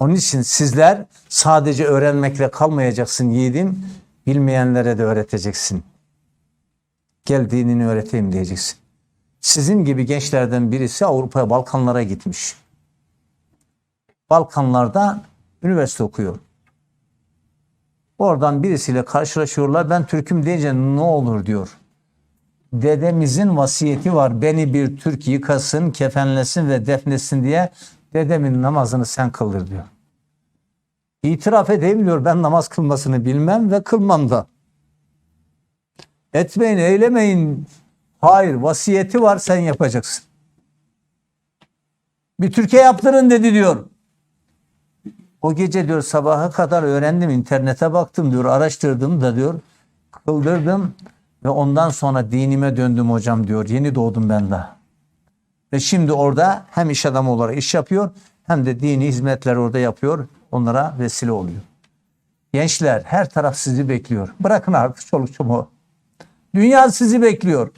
Onun için sizler sadece öğrenmekle kalmayacaksın yiğidim. Bilmeyenlere de öğreteceksin. Gel dinini öğreteyim diyeceksin. Sizin gibi gençlerden birisi Avrupa'ya, Balkanlara gitmiş. Balkanlarda üniversite okuyor. Oradan birisiyle karşılaşıyorlar. Ben Türk'üm deyince ne olur diyor. Dedemizin vasiyeti var. Beni bir Türk yıkasın, kefenlesin ve defnesin diye dedemin namazını sen kıldır diyor. İtiraf edeyim. Ben namaz kılmasını bilmem ve kılmam da. Etmeyin, eylemeyin. Hayır, vasiyeti var sen yapacaksın. Bir Türkiye yaptırın dedi diyor. O gece diyor sabaha kadar öğrendim, internete baktım diyor, araştırdım da diyor, kıldırdım ve ondan sonra dinime döndüm hocam diyor. Yeni doğdum ben daha. Ve şimdi orada hem iş adamı olarak iş yapıyor hem de dini hizmetler orada yapıyor. Onlara vesile oluyor. Gençler her taraf sizi bekliyor. Bırakın artık çoluk çocuğu. Dünya sizi bekliyor.